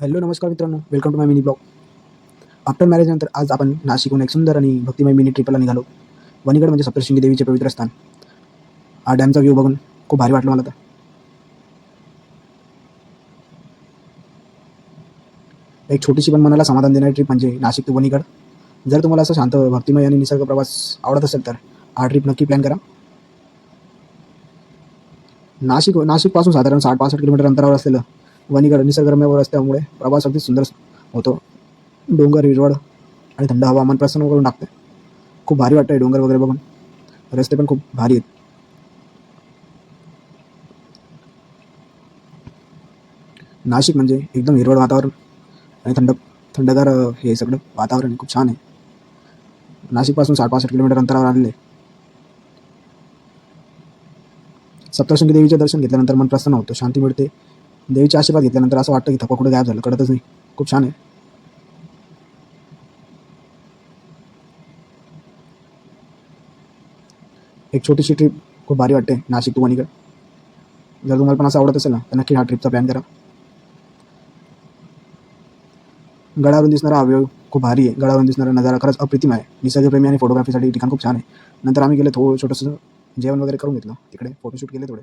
Hello नमस्कार मित्रांनो. Welcome to my mini blog after मॅरेजनंतर आज आपण नाशिकहून एक सुंदर आणि भक्तिमय मिनी ट्रिपला निघालो. वणीगड म्हणजे सप्तशृंगी देवीचे पवित्र स्थान. हा डॅमचा व्ह्यू बघून खूप भारी वाटलं मला तर. एक छोटीशी पण मनाला समाधान देणारी ट्रिप म्हणजे नाशिक टू वणीगड. जर तुम्हाला असं शांत भक्तिमय आणि निसर्ग प्रवास आवडत असेल तर हा ट्रिप नक्की प्लॅन करा. नाशिक नाशिकपासून साधारण साठ पासष्ट किलोमीटर अंतरावर असलेलं वणीगड निसर्गरम्य रस्त्यामुळे प्रवास अगदी सुंदर होतो. डोंगर हिरवळ आणि थंड हवामान प्रसन्न करून टाकते. खूप भारी वाटतं डोंगर वगैरे बघून. रस्ते पण खूप भारी आहेत. नाशिक म्हणजे एकदम हिरवळ वातावरण आणि थंड थंडगार हे सगळं वातावरण खूप छान आहे. नाशिकपासून साठ पासष्ट किलोमीटर अंतरावर आलेले. सप्तशृंगी देवीचे दर्शन घेतल्यानंतर मन प्रसन्न होतं शांती मिळते. देवीचे आशीर्वाद घेतल्यानंतर असं वाटतं की थकवा कुठे गायब झालं, कळतच नाही. खूप छान आहे. एक छोटीशी ट्रिप खूप भारी वाटते, नाशिक टू वणीगड जर तुम्हाला पण असं आवडत असेल ना, तर नक्की हा ट्रिपचा प्लॅन करा. गडावरून दिसणारा व्ह्यू खूप भारी आहे. गडावरून दिसणारा नज़ारा खरंच अप्रतिम आहे. निसर्गप्रेमी आणि फोटोग्राफीसाठी ठिकाण खूप छान आहे. नंतर आम्ही गेले थोडं छोटंसं जेवण वगैरे करून घेतलं. तिकडे फोटोशूट केले थोडे.